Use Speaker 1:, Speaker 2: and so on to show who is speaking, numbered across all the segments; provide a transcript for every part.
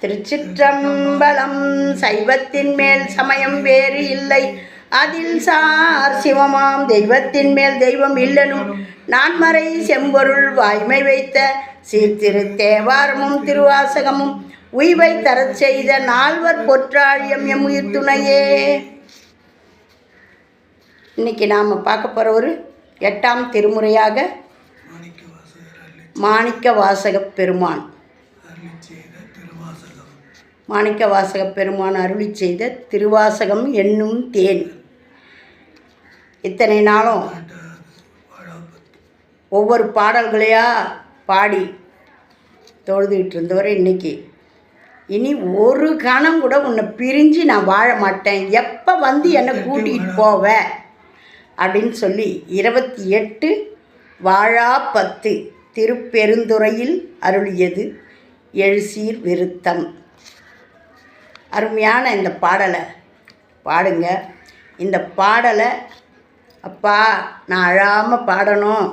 Speaker 1: திருச்சிற்றம்பலம் சைவத்தின் மேல் சமயம் வேறு இல்லை. அதில் சார் சிவமாம் தெய்வத்தின் மேல் தெய்வம் இல்லனும். நான்மறை செம்பொருள் வாய்மை வைத்த சீர்திரு தேவாரமும் திருவாசகமும் உய்வை தரச் செய்த நால்வர் பொற்றாழியம் எம் உயிர் துணையே இன்னைக்கு நாம் பார்க்க போகிற ஒரு எட்டாம் திருமுறையாக
Speaker 2: மாணிக்க
Speaker 1: வாசக பெருமான். மாணிக்க வாசக பெருமான் அருளி செய்த திருவாசகம் என்னும் தேன். இத்தனை நாளும் ஒவ்வொரு பாடல்களையாக பாடி தொழுதுகிட்டு இருந்தவரை இன்னைக்கு. இனி ஒரு கணம் கூட உன்னை பிரிஞ்சு நான் வாழ மாட்டேன். எப்போ வந்து என்னை கூட்டிகிட்டு போவ? அப்படின்னு சொல்லி இருபத்தி எட்டு வாழா பத்து திருப்பெருந்துறையில் அருளியது எழுசீர் விருத்தம். அருமையான இந்த பாடலை பாடுங்க. இந்த பாடலை அப்பா நான் அழாமல் பாடணும்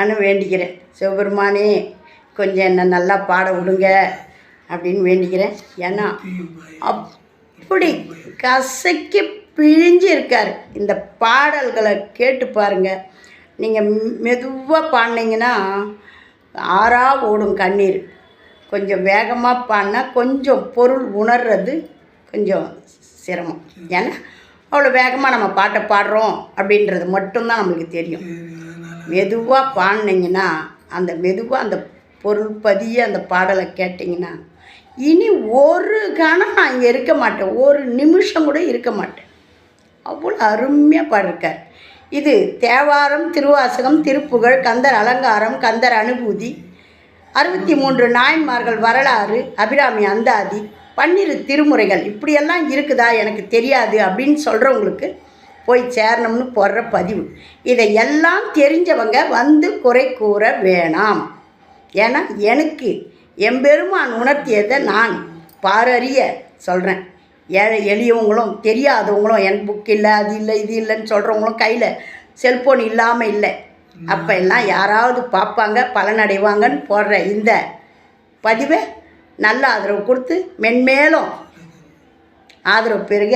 Speaker 1: அனு வேண்டிக்கிறேன். சிவபெருமானே கொஞ்சம் என்னை நல்லா பாட விடுங்க அப்படின்னு வேண்டிக்கிறேன். ஏன்னா அப்படி கசைக்கு பிழிஞ்சு இருக்கார். இந்த பாடல்களை கேட்டு பாருங்கள் நீங்கள் மெதுவாக பாடினீங்கன்னா ஆறா ஓடும் கண்ணீர். கொஞ்சம் வேகமாக பாடினா கொஞ்சம் பொருள் உணர்றது கொஞ்சம் சிரமம். ஏன்னா அவ்வளோ வேகமாக நம்ம பாட்டை பாடுறோம் அப்படின்றது மட்டும்தான் நம்மளுக்கு தெரியும். மெதுவாக பாடினீங்கன்னா அந்த மெதுவாக அந்த பொருள் பதிய அந்த பாடலை கேட்டிங்கன்னா இனி ஒரு கணம் நான் இங்கே இருக்க மாட்டேன். ஒரு நிமிஷம் கூட இருக்க மாட்டேன். அவ்வளோ அருமையாக பாடிருக்கார். இது தேவாரம் திருவாசகம் திருப்புகழ் கந்தர் அலங்காரம் கந்தர் அனுபூதி அறுபத்தி மூன்று நாயன்மார்கள் வரலாறு அபிராமி அந்தாதி பன்னிரு திருமுறைகள் இப்படியெல்லாம் இருக்குதா எனக்கு தெரியாது அப்படின்னு சொல்கிறவங்களுக்கு போய் சேரணும்னு போடுற பதிவு. இதை எல்லாம் தெரிஞ்சவங்க வந்து குறை கூற வேணாம். ஏன்னா எனக்கு எம்பெருமான் உணர்த்தியதை நான் பாரறிய சொல்கிறேன் ஏழை எளியவங்களும் தெரியாதவங்களும் எனக்கு புக் இல்லை அது இல்லை இது இல்லைன்னு சொல்கிறவங்களும் கையில் செல்ஃபோன் இல்லாமல் இல்லை. அப்போ எல்லாம் யாராவது பார்ப்பாங்க பலனடைவாங்கன்னு போடுற இந்த பதிவை நல்ல ஆதரவு கொடுத்து மென்மேலும் ஆதரவு பெருக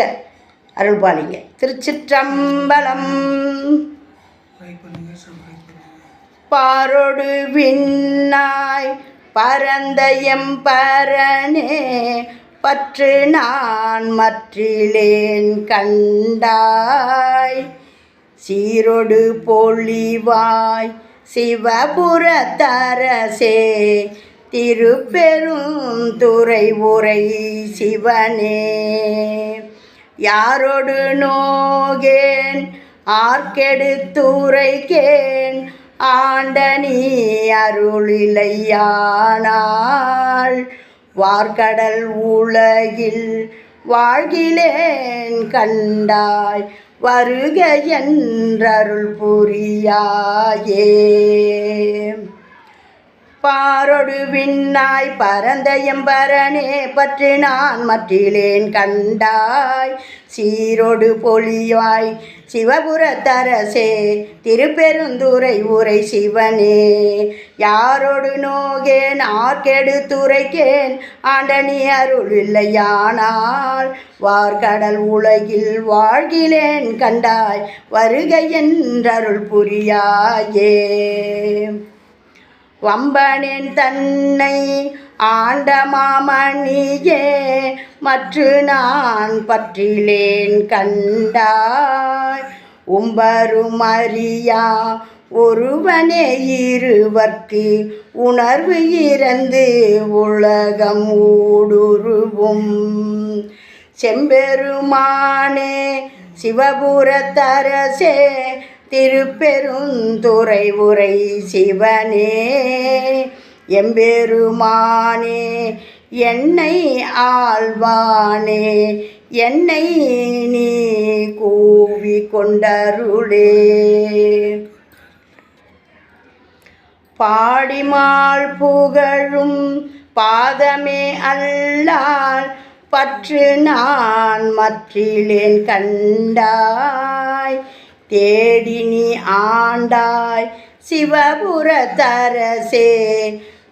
Speaker 1: அருள்பாலிங்க. திருச்சிற்றம்பலம்.
Speaker 2: லைக்
Speaker 1: பாரொடு விண்ணாய் பரந்த எம்பரனே பற்று நான் மற்றிலேன் கண்டாய். சீரொடு பொழிவாய் சிவபுரத்தரசே. திருப்பெரும் துறை உரை சிவனே. யாரொடு நோகேன்? ஆர்க்கெடுத்துரைக்கேன்? ஆண்டனி அருளிலையானால் வார்கடல் உலகில் வாழ்கிலேன் கண்டாய். வருக என்றருள் புரியாயே. பாரொடு விண்ணாய் பரந்த எம்பரனே பற்றி நான் மற்றிலேன் கண்டாய். சீரொடு பொழிவாய் சிவபுரத்தரசே திருப்பெருந்துறை உரை சிவனே. யாரோடு நோகேன் ஆர்க்கெடு துரைக்கேன் ஆண்டனி அருள் இல்லையானால் வார்கடல் உலகில் வாழ்கிலேன் கண்டாய் வருகை என்றருள் புரியாயே. வம்பனேன் தன்னை ஆண்ட மாமணியே மற்று நான் பற்றிலேன் கண்டாய். உம்பரும் அறியா ஒருவனே இருவர்க்கு உணர்வு இறந்து உலகம் ஊடுருவும். செம்பெருமானே சிவபுரத்தரசே திருப்பெருந்துறை உரை சிவனே. எம்பெருமானே என்னை ஆழ்வானே என்னை நீ கூவி கொண்டருளே பாடிமாள் புகழும் பாதமே அல்லால் பற்று நான் மற்றிலேன் கண்டாய். தேடினி நீ ஆண்டாய் சிவபுரத்தரசே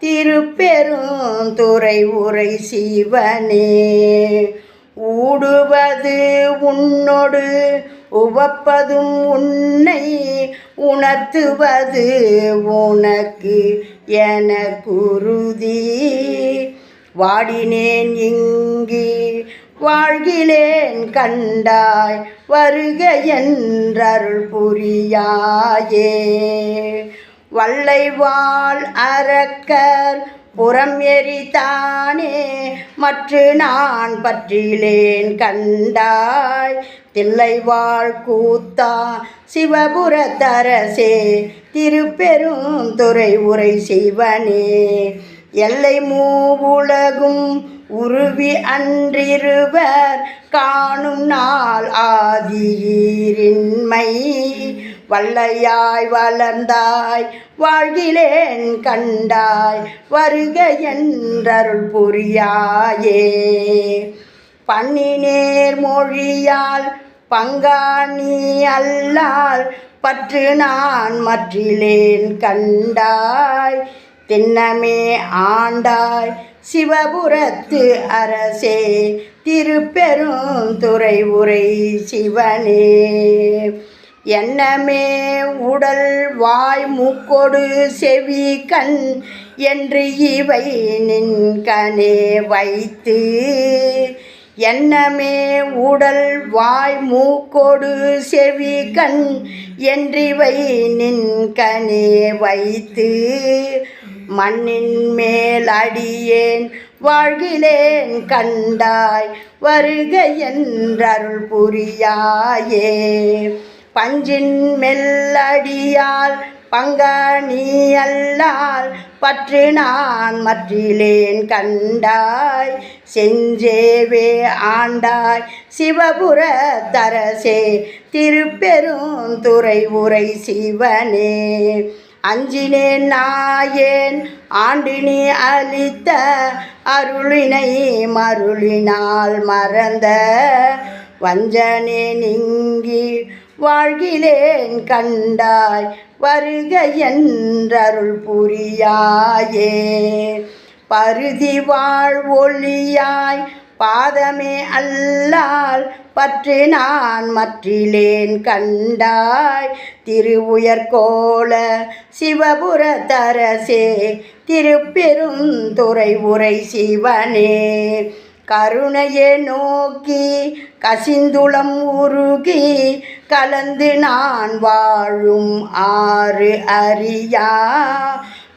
Speaker 1: திருப்பெரும் துறை உரை சிவனே. ஊடுவது உன்னொடு உவப்பதும் உன்னை உணர்த்துவது உனக்கு என குருதி. வாடினேன் இங்கு வாழ்கிலேன் கண்டாய் வருக என்றருள் புரியாயே. வல்லைவாழ் அரக்கர் புறம் எரித்தானே மற்ற நான் பற்றிலேன் கண்டாய். தில்லைவாள் கூத்தா சிவபுரத்தரசே திருப்பெருந்துறை உரை சிவனே எல்லை மூவுலகும் உருவி அன்றிருவர் காணும் நாள் ஆதியின்மை வல்லையாய் வளர்ந்தாய் வாழ்கிலேன் கண்டாய் வருக என்றருள் புரியாயே. பண்ணினேர் மொழியால் பங்காணி அல்லால் பற்று நான் மற்றிலேன் கண்டாய். திண்ணமே ஆண்டாய் சிவபுரத்து அரசே திருப்பெருந்துறை உரை சிவனே. எண்ணமே உடல் வாய் மூக்கொடு செவி கண் என்று இவை நின்கனே வைத்து. எண்ணமே உடல் வாய் மூக்கொடு செவி கண் என்றிவை நின்கனே வைத்து. மண்ணின் மேல் அடியேன் வாழ்கிலேன் கண்டாய் வருக என்றருள் புரியாயே. பஞ்சின் மெல்லடியால் பங்காணி அல்லால் பற்று நான் மற்றிலேன் கண்டாய். செஞ்சேவே ஆண்டாய். சிவபுர தரசே திருப்பெருந்துறை உரை சிவனே. அஞ்சினேன் நாயேன் ஆண்டினி அளித்த அருளினை மருளினால் மறந்த. வஞ்சனே நீங்கி வாழ்கிலேன் கண்டாய் வருக என்றருள் புரியாயே. பருதி வாழ் ஒளியாய் பாதமே அல்லால் பற்று நான் மற்றிலேன் கண்டாய். திருவுயர்கோல சிவபுர தரசே திருப்பெருந்துறை உரை சிவனே. கருணையே நோக்கி கசிந்துளம் உருகி கலந்து நான் வாழும் ஆறு அறியா.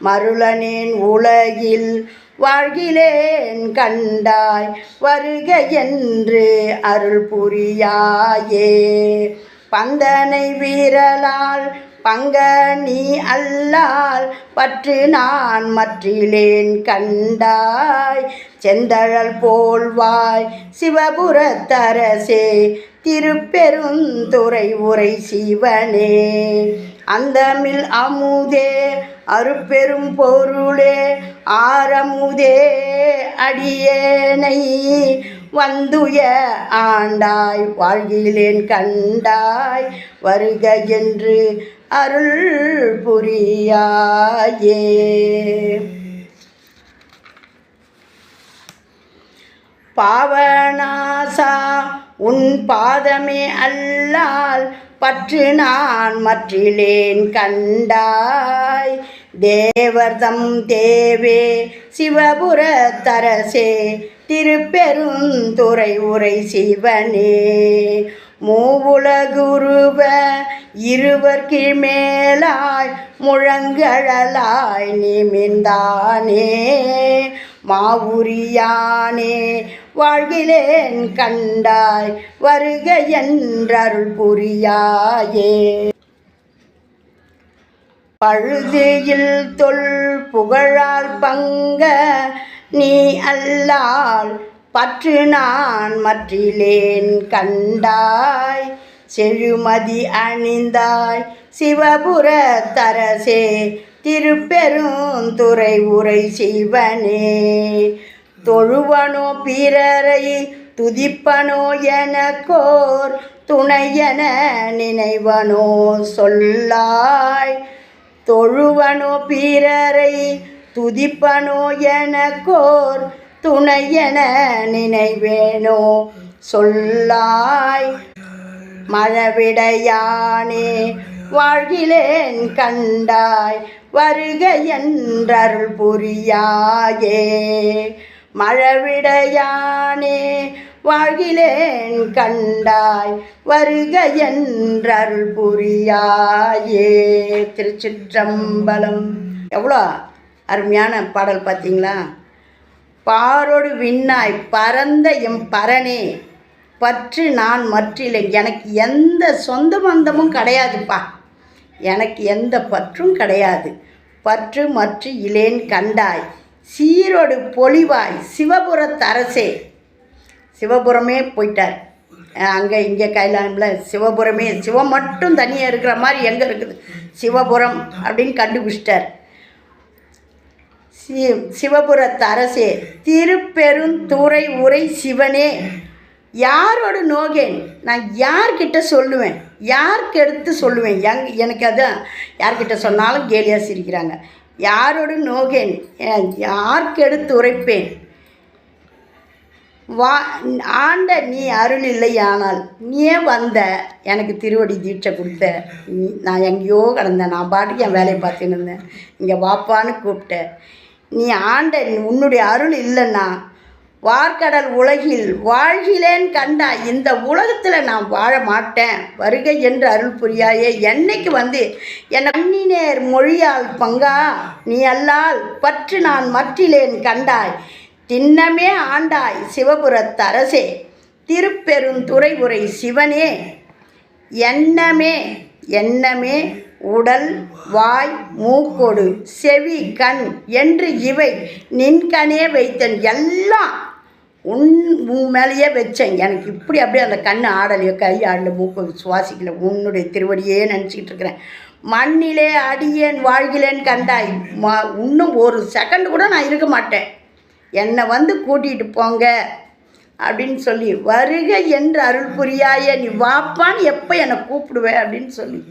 Speaker 1: மருளனேன் உலகில் வாழ்கிலேன் கண்டாய் வருக என்று அருள் புரியாயே. பந்தனை வீரலால் பங்க நீ அல்லால் பற்று நான் மற்றிலேன் கண்டாய். செந்தழல் போல்வாய் சிவபுரத்தரசே திருப்பெருந்துறை உரை சிவனே. அந்தமில் அமுதே அருப்பெரும் பொருளே ஆரமுதே அடியேனை வந்துய ஆண்டாய். வாழ்கிலேன் கண்டாய் வருக என்று அருள் புரியாயே பாவனாசா உன் பாதமே அல்லால் பற்று நான் மற்றிலேன் கண்டாய். தேவர்தம் தேவே சிவபுர தரசே திருப்பெருந்துறை உரை சிவனே. மூவுலகுருவ இருவர்க்கு மேலாய் முழங்கழலாய் நிமிர்ந்தானே. மாவுரியானே வாழ்கிலேன் கண்டாய் வருக என்றருள் புரியாயே. பழுதியில் தொல் புகழால் பங்க நீ அல்லால் பற்று நான் மற்றிலேன் கண்டாய். செழுமதி அணிந்தாய் சிவபுர தரசே திருப்பெருந்துறை உரை சிவனே தொழுவனோ பிறரை துதிப்பனோ எனக்கோர் துணையென நினைவனோ சொல்லாய். தொழுவனோ பிறரை துதிப்பனோ எனக்கோர் துணையென நினைவேனோ? சொல்லாய். மழவிடையானே வாழ்கிலேன் கண்டாய். வருக என்றருள் புரியாயே. மழவிடையானே வாழ்கிலேன் கண்டாய். வருக என்றருள் புரியாயே. திருச்சிற்றம்பலம். எவ்வளோ அருமையான பாடல் பார்த்தீங்களா? பாரொடு விண்ணாய் பரந்த எம் பரனே. பற்று நான் மற்றில்லை எனக்கு எந்த சொந்த பந்தமும் கிடையாதுப்பா. எனக்கு எந்த பற்றும் கிடையாது. பற்று மற்று இலேன் கண்டாய். சீரோடு பொலிவாய் சிவபுரத்தரசே சிவபுரமே போயிட்டார். அங்கே இங்கே கைலாமில் சிவபுரமே. சிவம் மட்டும் தனியாக இருக்கிற மாதிரி எங்கே இருக்குது? சிவபுரம் அப்படின்னு கண்டுபிடிச்சிட்டார். சி சிவபுரத்து அரசே திருப்பெருந்துறை உரை சிவனே. யாரோட நோகேன்? நான் யார்கிட்ட சொல்லுவேன்? யாருக்கு எடுத்து சொல்லுவேன்? எங் எனக்கு அதான் யார்கிட்ட சொன்னாலும் கேலியாக சிரிக்கிறாங்க. யாரோடு நோகேன்? எ- யாருக்கு எடுத்து உரைப்பேன்? வா ஆண்ட நீ அருள் இல்லையானால் நீயே வந்த? எனக்கு திருவடி தீட்சை கொடுத்த. நான் எங்கேயோ கிடந்தேன். நான் பாட்டுக்கு என் வேலையை பார்த்துன்னு இருந்தேன். இங்கே வாப்பான்னு கூப்பிட்டேன். நீ ஆண்ட உன்னுடைய அருள் இல்லைன்னா வார்க்கடல் உலகில் வாழ்கிலேன் கண்டா இந்த உலகத்தில் நான் வாழ மாட்டேன். வருகை என்று அருள் புரியாயே என்னைக்கு வந்து என்னை கண்ணினேர் மொழியால் பங்கா நீ அல்லால் பற்று நான் மற்றிலேன் கண்டாய். திண்ணமே ஆண்டாய் சிவபுரத்தரசே திருப்பெருந்துறை உரை சிவனே. எண்ணமே எண்ணமே உடல் வாய் மூக்கொடு செவி கண் என்று இவை நின்கனே வைத்தன். எல்லாம் உன் உன் மேலேயே வச்சேன். எனக்கு இப்படி அப்படியே அந்த கண் ஆடலையோ கை ஆடல மூக்கு சுவாசிக்கல உன்னுடைய திருவடியே நினச்சிக்கிட்டு இருக்கிறேன். மண்ணிலே அடியேன் வாழ்கிலேன் கண்டாய். மா இன்னும் ஒரு செகண்ட் கூட நான் இருக்க மாட்டேன். என்னை வந்து கூட்டிகிட்டு போங்க அப்படின்னு சொல்லி வருக என்று அருள் புரியாய நீ வாப்பான்னு எப்போ என்னை கூப்பிடுவேன் அப்படின்னு சொல்லி.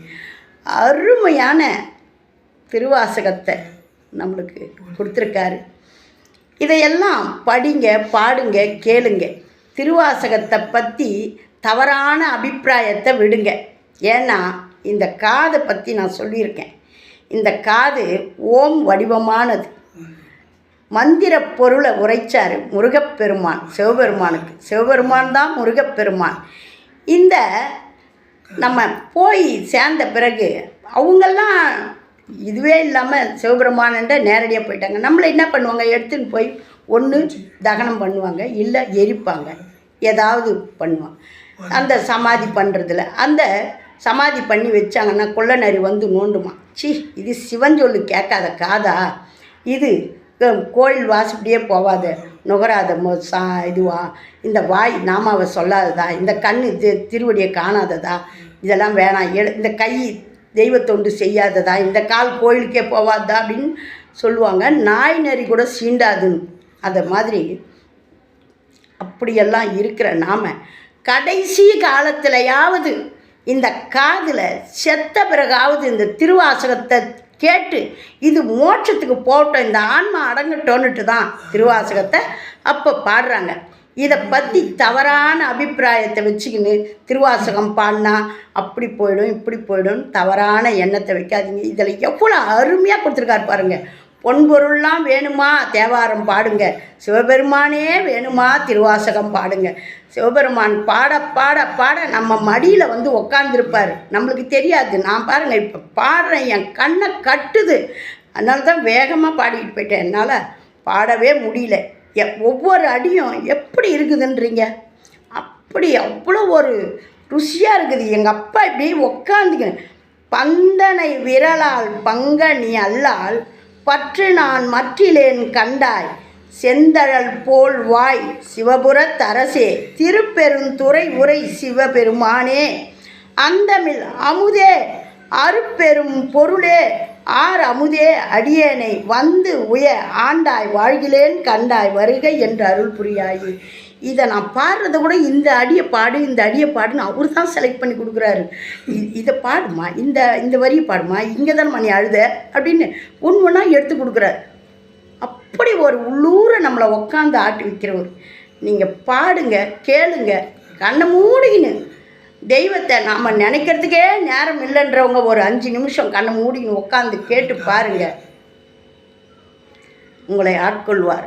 Speaker 1: அருமையான திருவாசகத்தை நம்மளுக்கு கொடுத்துருக்காரு. இதையெல்லாம் படிங்க பாடுங்க கேளுங்க. திருவாசகத்தை பற்றி தவறான அபிப்பிராயத்தை விடுங்க. ஏன்னா இந்த காதை பற்றி நான் சொல்லியிருக்கேன். இந்த காது ஓம் வடிவமானது. மந்திர பொருளை உரைச்சார் முருகப்பெருமான் சிவபெருமானுக்கு. சிவபெருமான் தான் முருகப்பெருமான். இந்த நம்ம போய் சேர்ந்த பிறகு அவங்கெல்லாம் இதுவே இல்லாமல் சிவபெருமானன்ற நேரடியாக போயிட்டாங்க. நம்மளை என்ன பண்ணுவாங்க? எடுத்துன்னு போய் ஒன்று தகனம் பண்ணுவாங்க. இல்லை எரிப்பாங்க. ஏதாவது பண்ணுவாங்க. அந்த சமாதி பண்ணுறதுல அந்த சமாதி பண்ணி வச்சாங்கன்னா கொள்ளநரி வந்து நோண்டுமா? சி இது சிவன் சொல்லு கேட்காத காதா. இது கோயில் வாசப்படியே போவாத. நுகராத மோ சா இதுவா? இந்த வாய் நாமாவை சொல்லாததா? இந்த கண் இது திருவடியை காணாததா? இதெல்லாம் வேணாம். எ இந்த கை தெய்வத்தொண்டு செய்யாததா? இந்த கால் கோயிலுக்கே போவாதா? அப்படின்னு சொல்லுவாங்க. நாய் நரி கூட சீண்டாதுன்னு. அதை மாதிரி அப்படியெல்லாம் இருக்கிற நாம் கடைசி காலத்திலையாவது இந்த காதில் செத்த பிறகாவது இந்த திருவாசகத்தை கேட்டு இது மோட்சத்துக்கு போட்டோம் இந்த ஆன்மா அடங்கட்டோன்னுட்டு தான் திருவாசகத்தை அப்போ பாடுறாங்க. இதை பற்றி தவறான அபிப்பிராயத்தை வச்சுக்கின்னு திருவாசகம் பாடினா அப்படி போயிடும் இப்படி போயிடும் தவறான எண்ணத்தை வைக்காதீங்க. இதில் எவ்வளோ அருமையாக கொடுத்துருக்காரு பாருங்கள் பொன்பொருள்லாம் வேணுமா? தேவாரம் பாடுங்க. சிவபெருமானே வேணுமா? திருவாசகம் பாடுங்க. சிவபெருமான் பாட பாட பாட நம்ம மடியில் வந்து உக்காந்துருப்பார். நம்மளுக்கு தெரியாது. நான் பாருங்கள் இப்போ பாடுறேன். என் கண்ணை கட்டுது. அதனால தான் வேகமாக பாடிக்கிட்டு போயிட்டேன். என்னால் பாடவே முடியல. எ- ஒவ்வொரு அடியும் எப்படி இருக்குதுன்றீங்க? அப்படி அவ்வளோ ஒரு ருசியாக இருக்குது. எங்கள் அப்பா இப்படி உக்காந்துக்கணும் பந்தனை விரலால் பங்கனி அல்லால் பற்று நான் மற்றிலேன் கண்டாய். செந்தழல் போல் வாய் சிவபுரத்தரசே திருப்பெருந்துறை உரை சிவபெருமானே. அந்தமில் அமுதே அருப்பெரும் பொருளே ஆர் அமுதே அடியேனை வந்து உய ஆண்டாய் வாழ்கிலேன் கண்டாய் வருகை என்று அருள் புரியாயே. இதை நான் பாடுறத கூட இந்த அடியை பாடு இந்த அடியை பாடுன்னு அவர் தான் செலக்ட் பண்ணி கொடுக்குறாரு. இதை பாடுமா? இந்த இந்த வரியை பாடுமா? இங்கே தான் மணி அழுத? அப்படின்னு ஒன்று ஒன்றா எடுத்து கொடுக்குறாரு. அப்படி ஒரு உள்ளூர நம்மளை உக்காந்து ஆட்டி வைக்கிறவர். நீங்கள் பாடுங்க கேளுங்க கண்ணை மூடிக்கின்னு தெய்வத்தை நாம் நினைக்கிறதுக்கே நேரம் இல்லைன்றவங்க ஒரு அஞ்சு நிமிஷம் கண்ணை மூடிக்கின்னு உட்காந்து கேட்டு பாருங்கள் உங்களை ஆட்கொள்வார்.